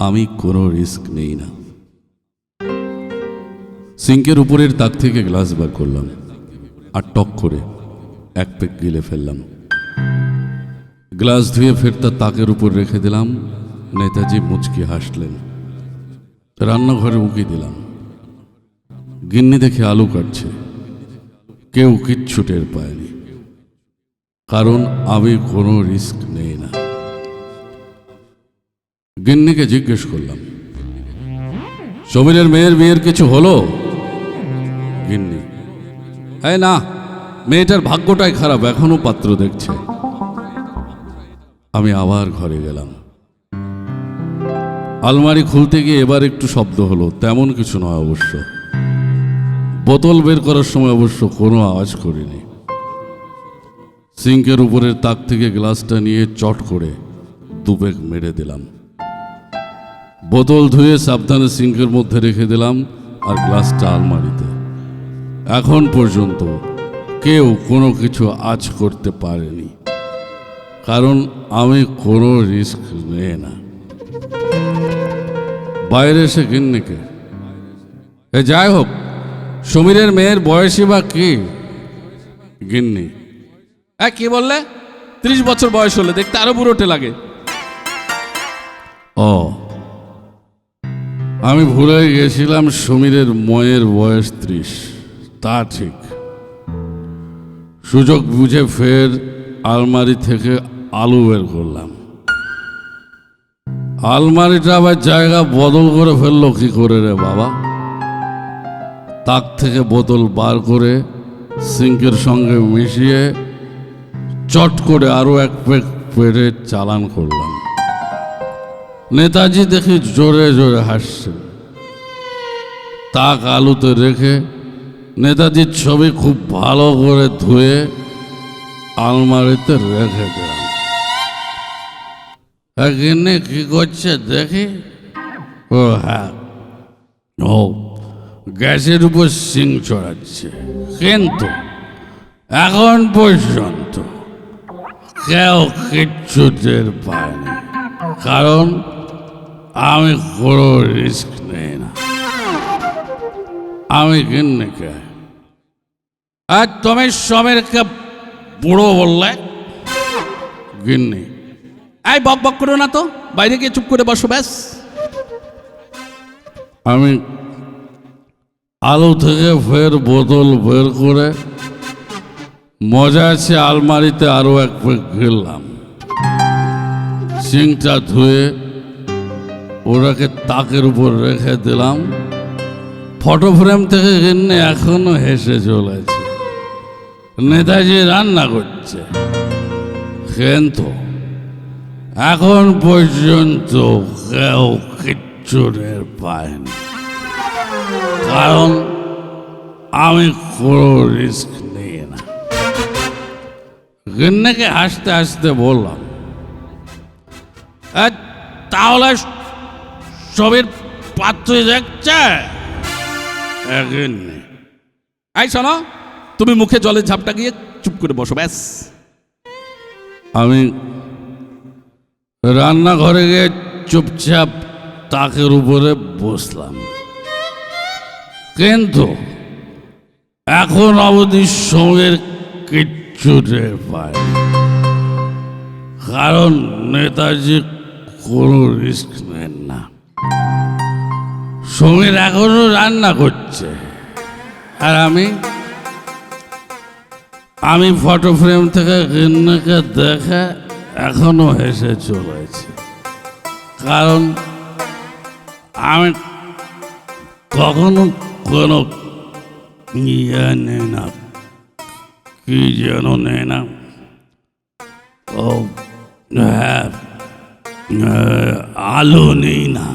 আমি কোনো রিস্ক নেই না। সিঙ্কের উপরের তাক থেকে গ্লাস বার করলাম আর টক করে এক পেক গিলে ফেললাম। গ্লাস ধুয়ে ফের তার তাকের উপর রেখে দিলাম, নেতাজি মুচকি হাসলেন। রান্নাঘরে উকি দিলাম। গিন্নি দেখে আলু কাটছে। কেউ কিচ্ছু টের পায়নি। কারণ আমি কোনো রিস্ক নেই। গিন্নিকে জিজ্ঞেস করলাম সমীরের মেয়ের বিয়ের কিছু হলো? গিন্নি, এই না, মেয়েটার ভাগ্যটাই খারাপ, এখনও পাত্র দেখছে। আমি আবার ঘরে গেলাম। আলমারি খুলতে গিয়ে এবার একটু শব্দ হলো, তেমন কিছু নয় অবশ্য। বোতল বের করার সময় অবশ্য কোনো আওয়াজ করিনি। সিঙ্কের উপরের তাক থেকে গ্লাসটা নিয়ে চট করে দুপেক মেরে দিলাম। বোতল ধুয়ে সাবধানে সিঙ্কের মধ্যে রেখে দিলাম আর গ্লাসটা আলমারিতে। এখন পর্যন্ত কেউ কোনো কিছু আজ করতে পারেনি, কারণ আমি কোনো রিস্ক নেই না। বাইরে এসে গিন্নিকে, এ যাই হোক, সমীরের মেয়ের বয়সী বা কি? গিন্নি হ্যাঁ কি বললে? ত্রিশ বছর বয়স হলে দেখতে আরও বুড়োটে লাগে। ও আমি ভুলে গেছিলাম সমীরের ময়ের বয়স ত্রিশ। তা ঠিক। সুযোগ বুঝে ফের আলমারি থেকে আলু বের করলাম। আলমারিটা আবার জায়গা বদল করে ফেলল কি করে রে বাবা? তাক থেকে বোতল বার করে সিঙ্কের সঙ্গে মিশিয়ে চট করে আরও এক পেক পেরে চালান করলাম। নেতাজি দেখি জোরে জোরে হাসছে। তাক আলুতে রেখে নেতাজির ছবি খুব ভালো করে ধুয়ে আলমারিতে রেখে দিলাম। এখানে কি করছে দেখি? ও হ্যাঁ। ও, গ্যাসের উপর সিং চড়াচ্ছে। কিন্তু এখন পর্যন্ত কেউ কিচ্ছু টের পায়নি। কারণ আমি কোনো রিস্ক নেই না। আমি গিন্নিকে আর তুমি সমীরকে বুড়ো বললে, গিন্নি, এই বক বক করো না তো, বাইরে গিয়ে চুপ করে বসো ব্যাস। আমি আলু থেকে ফের বোতল বের করে মজা আছে আলমারিতে আরও এক পেক গেলাম। সিংটা ধুয়ে ওটাকে তাকের উপর রেখে দিলাম। ফটো ফ্রেম থেকে কিনে এখনও হেসে চলেছে। নেতাজি রান্না করছে। কিন্তু এখন পর্যন্ত কেউ কিচ্ছু টের পায়নি। কারণ আমি কোনো রিস্ক নিই না। গিন্নিকে হাসতে হাসতে বললাম "এ, তাহলে সবের পাত্র গিন্নি এই শোনো তুমি মুখে জলের ঝাপটা গিয়ে চুপ করে বসো ব্যাস। আমি রান্নাঘরে গিয়ে চুপচাপ তাকের উপরে বসলাম। কিন্তু এখন অবধি সঙ্গের কিচ্ছু টের পায় কারণ নেতাজি কোনো রিস্ক নেন না। সমীর এখনও রান্না করছে। আর আমি আমি ফটো ফ্রেম থেকে গিন্নিকে দেখে এখনও হেসে চলেছি। কারণ আমি কখনো কোনো ইয়ে নেই না, কি যেন নেই না। ও হ্যাঁ আলো নেই না।